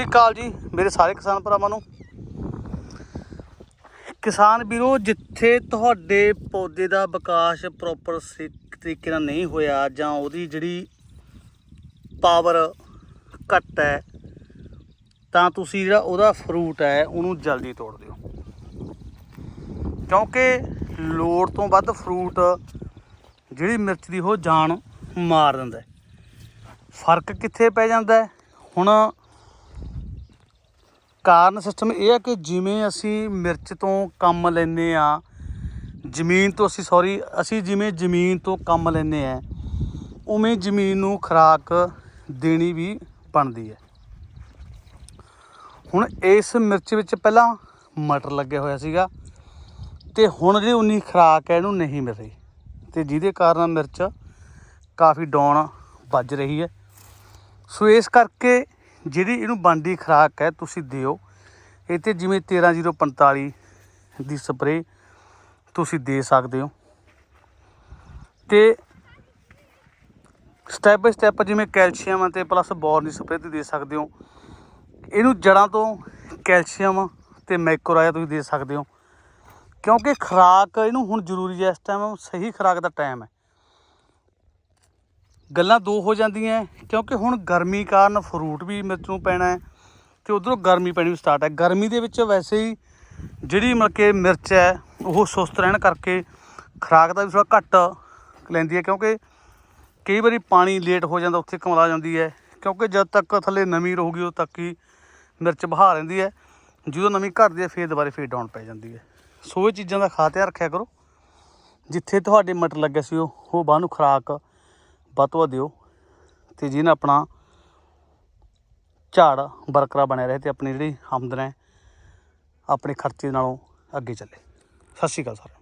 ਸਤਿ ਸ਼੍ਰੀ ਅਕਾਲ ਜੀ, ਮੇਰੇ ਸਾਰੇ ਕਿਸਾਨ ਭਰਾਵਾਂ ਨੂੰ। ਕਿਸਾਨ ਵੀਰੋ, ਜਿੱਥੇ ਤੁਹਾਡੇ ਪੌਦੇ ਦਾ ਵਿਕਾਸ ਪ੍ਰੋਪਰ ਤਰੀਕੇ ਨਾਲ ਨਹੀਂ ਹੋਇਆ, ਜਾਂ ਉਹਦੀ ਜਿਹੜੀ ਪਾਵਰ ਘੱਟ ਹੈ, ਤਾਂ ਤੁਸੀਂ ਜਿਹੜਾ ਉਹਦਾ ਫਰੂਟ ਹੈ, ਉਹਨੂੰ ਜਲਦੀ ਤੋੜ ਦਿਓ। ਕਿਉਂਕਿ ਲੋੜ ਤੋਂ ਵੱਧ ਫਰੂਟ ਜਿਹੜੀ ਮਿਰਚ ਦੀ ਉਹ ਜਾਨ ਮਾਰ ਦਿੰਦਾ ਫ਼ਰਕ ਕਿੱਥੇ ਪੈ ਜਾਂਦਾ ਹੁਣ ਕਾਰਨ ਸਿਸਟਮ ਇਹ ਹੈ ਕਿ ਜਿਵੇਂ ਅਸੀਂ ਮਿਰਚ ਤੋਂ ਕੰਮ ਲੈਨੇ ਆ ਜ਼ਮੀਨ ਤੋਂ ਅਸੀਂ ਸੌਰੀ ਅਸੀਂ ਜਿਵੇਂ ਜ਼ਮੀਨ ਤੋਂ ਕੰਮ ਲੈਨੇ ਆ ਉਵੇਂ ਜ਼ਮੀਨ ਨੂੰ ਖੁਰਾਕ ਦੇਣੀ ਵੀ ਬਣਦੀ ਹੈ। ਹੁਣ ਇਸ ਮਿਰਚ ਵਿੱਚ ਪਹਿਲਾਂ ਮਟਰ ਲੱਗਿਆ ਹੋਇਆ ਸੀਗਾ ਤੇ ਹੁਣ ਜਿਹੜੀ ਉਨੀ ਖੁਰਾਕ ਹੈ ਇਹਨੂੰ ਨਹੀਂ ਮਿਲ ਰਹੀ ਤੇ ਜਿਹਦੇ ਕਾਰਨ ਮਿਰਚ ਕਾਫੀ ਡਾਊਨ ਵੱਜ ਰਹੀ ਹੈ। ਸੋ ਇਸ ਕਰਕੇ ਜਿਹੜੀ ਇਹਨੂੰ ਬਣਦੀ ਖੁਰਾਕ ਹੈ, ਤੁਸੀਂ ਦਿਓ। ਇਹ ਤੇ ਜਿਵੇਂ 13045 ਦੀ ਸਪਰੇ ਤੁਸੀਂ ਦੇ ਸਕਦੇ ਹੋ। ਤੇ ਸਟੈਪ ਬਾਈ ਸਟੈਪ ਜਿਵੇਂ ਕੈਲਸ਼ੀਅਮ ਤੇ ਪਲੱਸ ਬੋਰਨ ਦੀ ਸਪਰੇ ਤੁਸੀਂ ਦੇ ਸਕਦੇ ਹੋ। ਇਹਨੂੰ ਜੜਾਂ ਤੋਂ ਕੈਲਸ਼ੀਅਮ ਤੇ ਮੈਕਰੋਰਾਇਆ ਤੁਸੀਂ ਦੇ ਸਕਦੇ ਹੋ। ਕਿਉਂਕਿ ਖੁਰਾਕ ਇਹਨੂੰ ਹੁਣ ਜ਼ਰੂਰੀ ਹੈ, ਇਸ ਟਾਈਮ ਸਹੀ ਖੁਰਾਕ ਦਾ ਟਾਈਮ ਹੈ। ਗੱਲਾਂ ਦੋ ਹੋ ਜਾਂਦੀਆਂ ਕਿਉਂਕਿ ਹੁਣ ਗਰਮੀ ਕਾਰਨ ਫਰੂਟ ਵੀ ਮਿਰਚ ਨੂੰ ਪੈਣਾ ਹੈ ਤੇ ਉਧਰੋਂ ਗਰਮੀ ਪੈਣੀ ਵੀ ਸਟਾਰਟ ਹੈ ਗਰਮੀ ਦੇ ਵਿੱਚ ਵੈਸੇ ਹੀ ਜਿਹੜੀ ਮਤਲਬ ਕਿ ਮਿਰਚ ਹੈ ਉਹ ਸੁਸਤ ਰਹਿਣ ਕਰਕੇ ਖੁਰਾਕ ਦਾ ਵੀ ਥੋੜਾ ਘੱਟ ਲੈਂਦੀ ਹੈ ਕਿਉਂਕਿ ਕਈ ਵਾਰੀ ਪਾਣੀ ਲੇਟ ਹੋ ਜਾਂਦਾ, ਉੱਥੇ ਕਮਲਾ ਜਾਂਦੀ ਹੈ ਕਿਉਂਕਿ ਜਦ ਤੱਕ ਥੱਲੇ ਨਮੀ ਰਹੂਗੀ, ਉਦੋਂ ਤੱਕ ਹੀ ਮਿਰਚ ਬਹਾ ਰਹਿੰਦੀ ਹੈ ਜਦੋਂ ਨਮੀ ਘਟਦੀ ਹੈ ਫੇਰ ਦੁਬਾਰੇ ਫੇਰ ਡਾਊਨ ਪੈ ਜਾਂਦੀ ਹੈ ਸੋ ਇਹ ਚੀਜ਼ਾਂ ਦਾ ਖਾਸ ਧਿਆਨ ਰੱਖਿਆ ਕਰੋ। ਜਿੱਥੇ ਤੁਹਾਡੇ ਮਟਰ ਲੱਗੇ ਸੀ ਉਹ ਉਹ ਬਾਹ ਨੂੰ ਖੁਰਾਕ ਵੱਧ ਤੋਂ ਵੱਧ ਦਿਓ ਤੇ ਜਿਹਨਾਂ ਆਪਣਾ ਝਾੜ ਬਰਕਰਾਰ ਬਣਿਆ ਰਹੇ ਤੇ ਆਪਣੀ ਜਿਹੜੀ ਆਮਦਨ ਹੈ, ਆਪਣੇ ਖਰਚੇ ਨਾਲੋਂ ਅੱਗੇ ਚੱਲੇ। ਸਤਿ ਸ਼੍ਰੀ ਅਕਾਲ ਸਰ